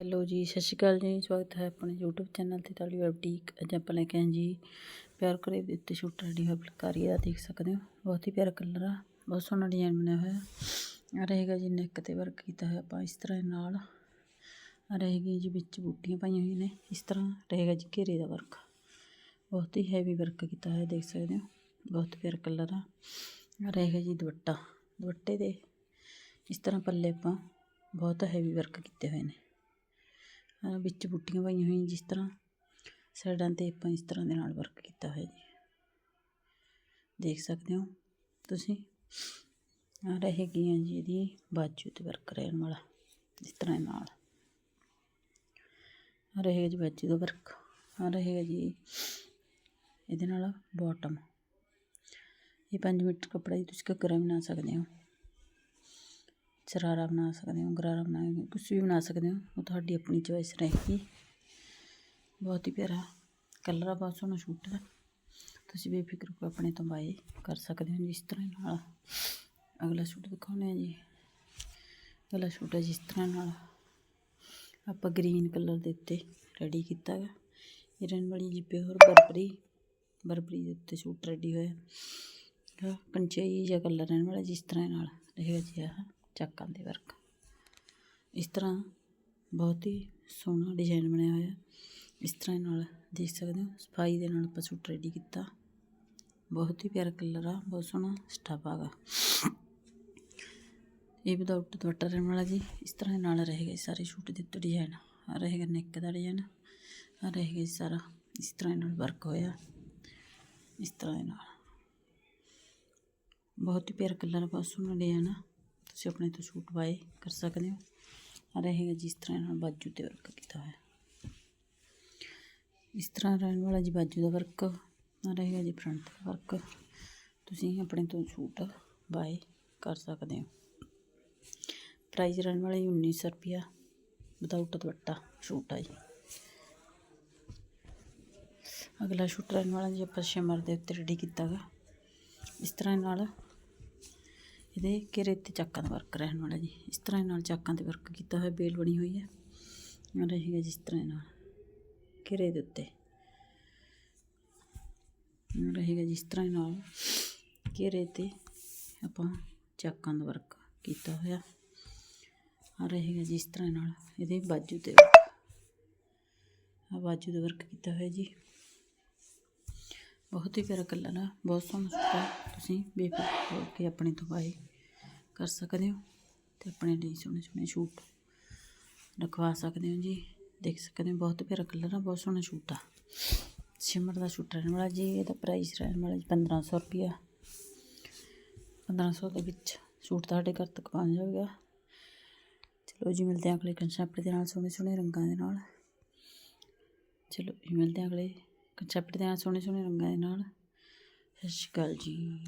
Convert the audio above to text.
Hello ਜੀ, ਸਤਿ ਸ਼੍ਰੀ ਅਕਾਲ ਜੀ। ਸਵਾਗਤ ਹੈ ਆਪਣੇ YouTube ਚੈਨਲ ਤੇ। ਤੁਹਾਡੀ ਵੈਬਟੀਕ ਅੱਜ ਆਪਾਂ ਲੈ ਕੇ ਆਏ ਜੀ ਪਿਆਰ ਕਰੇ ਦੇ ਉੱਤੇ ਛੋਟਾ ਰੈਡੀ ਹੋਇਆ ਫੁਲਕਾਰੀ ਦਾ, ਦੇਖ ਸਕਦੇ ਹੋ। ਬਹੁਤ ਹੀ ਪਿਆਰਾ ਕਲਰ ਆ, ਬਹੁਤ ਸੋਹਣਾ ਡਿਜ਼ਾਈਨ ਬਣਿਆ ਹੋਇਆ ਆ ਰਹੇਗਾ ਜੀ ਨੈਕ ਤੇ ਵਰਕ ਕੀਤਾ ਹੋਇਆ ਆਪਾਂ ਇਸ ਤਰ੍ਹਾਂ ਨਾਲ। ਆ ਰਹੇਗੀ ਜੀ ਵਿੱਚ ਬੂਟੀਆਂ ਪਾਈਆਂ ਹੋਈਆਂ ਨੇ, ਇਸ ਤਰ੍ਹਾਂ ਰਹੇਗਾ ਜੀ ਘੇਰੇ ਦਾ ਵਰਕ ਬਹੁਤ ਹੀ ਹੈਵੀ ਵਰਕ ਕੀਤਾ ਹੋਇਆ, ਦੇਖ ਸਕਦੇ ਹੋ। ਬਹੁਤ ਪਿਆਰਾ ਕਲਰ ਆ। ਆ ਰਹੇਗਾ ਜੀ ਦੁਪੱਟਾ। ਦੁਪੱਟੇ ਦੇ ਇਸ ਤਰ੍ਹਾਂ ਪੱਲੇ ਆਪਾਂ ਬਹੁਤ ਹੈਵੀ ਵਰਕ ਕੀਤੇ ਹੋਏ ਨੇ। ਵਿੱਚ ਬੂਟੀਆਂ ਪਾਈਆਂ ਹੋਈਆਂ ਜਿਸ ਤਰ੍ਹਾਂ। ਸਾਈਡਾਂ ਤੇ ਆਪਾਂ ਇਸ ਤਰ੍ਹਾਂ ਦੇ ਨਾਲ ਵਰਕ ਕੀਤਾ ਹੋਇਆ ਜੀ। ਦੇਖ ਸਕਦੇ ਹੋ ਤੁਸੀਂ? ਆ ਰਹੇਗੀਆਂ ਜੀ ਇਹਦੀ ਬਾਜੂ ਤੇ ਵਰਕ ਰਹਿਣ ਵਾਲਾ ਇਸ ਤਰ੍ਹਾਂ ਨਾਲ। ਆ ਰਹੇਗਾ ਜੀ ਬਾਜੂ ਦਾ ਵਰਕ ਆ ਰਹੇਗਾ ਜੀ ਇਹਦੇ ਨਾਲ ਬਾਟਮ ਇਹ 5 ਮੀਟਰ ਕੱਪੜਾ ਜੀ ਤੁਸੀਂ ਘੱਗਰਾ ਬਣਾ ਸਕਦੇ ਹੋ। ਸ਼ਰਾਰਾ ਬਣਾ ਸਕਦੇ ਹੋ ਗਰਾਰਾ ਬਣਾ ਕੁਝ ਵੀ ਬਣਾ ਸਕਦੇ ਹੋ ਉਹ ਤੁਹਾਡੀ ਆਪਣੀ ਚੋਇਸ ਰਹੇਗੀ ਬਹੁਤ ਹੀ ਪਿਆਰਾ ਕਲਰ ਆ ਬਹੁਤ ਸੋਹਣਾ ਸੂਟ ਦਾ ਤੁਸੀਂ ਬੇਫਿਕਰ ਹੋ ਕੇ ਆਪਣੇ ਤੋਂ ਬਾਏ ਕਰ ਸਕਦੇ ਹੋ ਜਿਸ ਤਰ੍ਹਾਂ ਨਾਲ ਅਗਲਾ ਸੂਟ ਦਿਖਾਉਣੇ ਆ ਜੀ ਅਗਲਾ ਸੂਟ ਹੈ ਜਿਸ ਤਰ੍ਹਾਂ ਨਾਲ ਆਪਾਂ ਗ੍ਰੀਨ ਕਲਰ ਦੇ ਉੱਤੇ ਰੈਡੀ ਕੀਤਾ ਹੈ ਹਿਰਨ ਵਾਲੀ ਜੀ ਪਿਓਰ ਬਰਬਰੀ ਬਰਬਰੀ ਦੇ ਉੱਤੇ ਸੂਟ ਰੈਡੀ ਹੋਇਆ ਕੰਚਈ ਜਿਹਾ ਕਲਰ ਰਹਿਣ ਵਾਲਾ ਜਿਸ ਤਰ੍ਹਾਂ ਨਾਲ ਰਹੇਗਾ ਜੀ ਆਹ ਚਾਕਾਂ ਦੇ ਵਰਕ। ਇਸ ਤਰ੍ਹਾਂ ਬਹੁਤ ਹੀ ਸੋਹਣਾ ਡਿਜ਼ਾਈਨ ਬਣਿਆ ਹੋਇਆ। ਇਸ ਤਰ੍ਹਾਂ ਨਾਲ ਦੇਖ ਸਕਦੇ ਹੋ, ਸਫ਼ਾਈ ਦੇ ਨਾਲ ਆਪਾਂ ਸੂਟ ਰੈਡੀ ਕੀਤਾ। ਬਹੁਤ ਹੀ ਪਿਆਰਾ ਕਲਰ ਆ, ਬਹੁਤ ਸੋਹਣਾ ਸਟਾਫ ਆਗਾ ਇਹ ਵਿਦਆਊਟ ਦੁਪੱਟਾ ਰਹਿਣ ਵਾਲਾ ਜੀ। ਇਸ ਤਰ੍ਹਾਂ ਨਾਲ ਰਹੇਗਾ ਸਾਰੇ ਸੂਟ ਦੇ ਉੱਤੇ ਡਿਜ਼ਾਈਨ ਆ ਰਹੇਗਾ ਨੈਕ ਦਾ ਡਿਜ਼ਾਈਨ ਆ ਰਹੇਗਾ ਸਾਰਾ। ਇਸ ਤਰ੍ਹਾਂ ਨਾਲ ਵਰਕ ਹੋਇਆ। ਇਸ ਤਰ੍ਹਾਂ ਨਾਲ। ਬਹੁਤ ਹੀ ਪਿਆਰਾ ਕਲਰ ਬਹੁਤ ਸੋਹਣਾ ਡਿਜ਼ਾਈਨ ਆ। ਤੁਸੀਂ ਆਪਣੇ ਤੋਂ ਸੂਟ ਬਾਏ ਕਰ ਸਕਦੇ ਹੋ। ਆ ਰਹੇਗਾ ਜਿਸ ਤਰ੍ਹਾਂ ਨਾਲ ਬਾਜੂ ਤੇ ਵਰਕ ਕੀਤਾ ਹੋਇਆ। ਇਸ ਤਰ੍ਹਾਂ ਰਹਿਣ ਵਾਲਾ ਜੀ ਬਾਜੂ ਦਾ ਵਰਕ ਆ ਰਹੇਗਾ ਜੀ ਫਰੰਟ ਦਾ ਵਰਕ ਤੁਸੀਂ ਆਪਣੇ ਤੋਂ ਸੂਟ ਬਾਏ ਕਰ ਸਕਦੇ ਹੋ। ਪ੍ਰਾਈਸ ਰਹਿਣ ਵਾਲਾ ਜੀ 1900 ਰੁਪਿਆ ਵਿਦਆਊਟ ਦੁਪੱਟਾ, ਸੂਟ ਆ ਜੀ। ਅਗਲਾ ਸੂਟ ਰਹਿਣ ਵਾਲਾ ਜੀ ਆਪਾਂ ਸ਼ਿਮਰ ਦੇ ਉੱਤੇ ਰੈਡੀ ਕੀਤਾ ਗਾ। ਇਸ ਤਰ੍ਹਾਂ ਨਾਲ ਇਹਦੇ ਘੇਰੇ ਤੇ ਚਾਕਾਂ ਦਾ ਵਰਕ ਰਹਿਣ ਵਾਲਾ ਜੀ। ਇਸ ਤਰ੍ਹਾਂ ਨਾਲ ਚਾਕਾਂ ਤੇ ਵਰਕ ਕੀਤਾ ਹੋਇਆ, ਬੇਲ ਬਣੀ ਹੋਈ ਹੈ। ਰਹੇਗਾ ਜਿਸ ਤਰ੍ਹਾਂ ਨਾਲ, ਘੇਰੇ ਦੇ ਉੱਤੇ। ਰਹੇਗਾ ਜਿਸ ਤਰ੍ਹਾਂ ਨਾਲ, ਘੇਰੇ ਤੇ ਆਪਾਂ ਚਾਕਾਂ ਦਾ ਵਰਕ ਕੀਤਾ ਹੋਇਆ। ਆ ਰਹੇਗਾ ਜਿਸ ਤਰ੍ਹਾਂ ਨਾਲ, ਇਹਦੇ ਬਾਜੂ ਤੇ ਆ ਬਾਜੂ ਦਾ ਵਰਕ ਕੀਤਾ ਹੋਇਆ ਜੀ। ਬਹੁਤ ਹੀ ਪਿਆਰਾ ਕਲਰ ਆ, ਬਹੁਤ ਸੋਹਣਾ ਸੂਟ ਤੁਸੀਂ, ਬੇਫਿਕਰ ਹੋ ਕੇ ਆਪਣੇ ਤੋਂ ਬਾਏ ਕਰ ਸਕਦੇ ਹੋ ਤੇ ਆਪਣੇ ਲਈ ਸੋਹਣੇ ਸੋਹਣੇ ਸੂਟ ਰਖਵਾ ਸਕਦੇ ਹੋ ਜੀ, ਦੇਖ ਸਕਦੇ ਹੋ, ਬਹੁਤ ਪਿਆਰਾ ਕਲਰ ਆ, ਬਹੁਤ ਸੋਹਣਾ ਸੂਟ ਆ। ਸ਼ਿਮਰ ਦਾ ਸੂਟ ਰਹਿਣ ਵਾਲਾ ਜੀ, ਇਹਦਾ ਪ੍ਰਾਈਸ ਰਹਿਣ ਵਾਲਾ ਜੀ 1500 ਰੁਪਿਆ 1500 ਦੇ ਵਿੱਚ ਸੂਟ ਤੁਹਾਡੇ ਘਰ ਤੱਕ ਪਹੁੰਚ ਜਾਵੇਗਾ। ਚਲੋ ਜੀ, ਮਿਲਦੇ ਹਾਂ ਅਗਲੇ ਕਨਸੈਪਟ ਦੇ ਨਾਲ, ਸੋਹਣੇ ਸੋਹਣੇ ਰੰਗਾਂ ਦੇ ਨਾਲ। ਚਲੋ ਜੀ, ਮਿਲਦੇ ਹਾਂ ਅਗਲੇ ਕਨਸੈਪਟ ਦੇ ਨਾਲ ਸੋਹਣੇ ਸੋਹਣੇ ਰੰਗਾਂ ਦੇ ਨਾਲ। ਸਤਿ ਸ਼੍ਰੀ ਅਕਾਲ ਜੀ।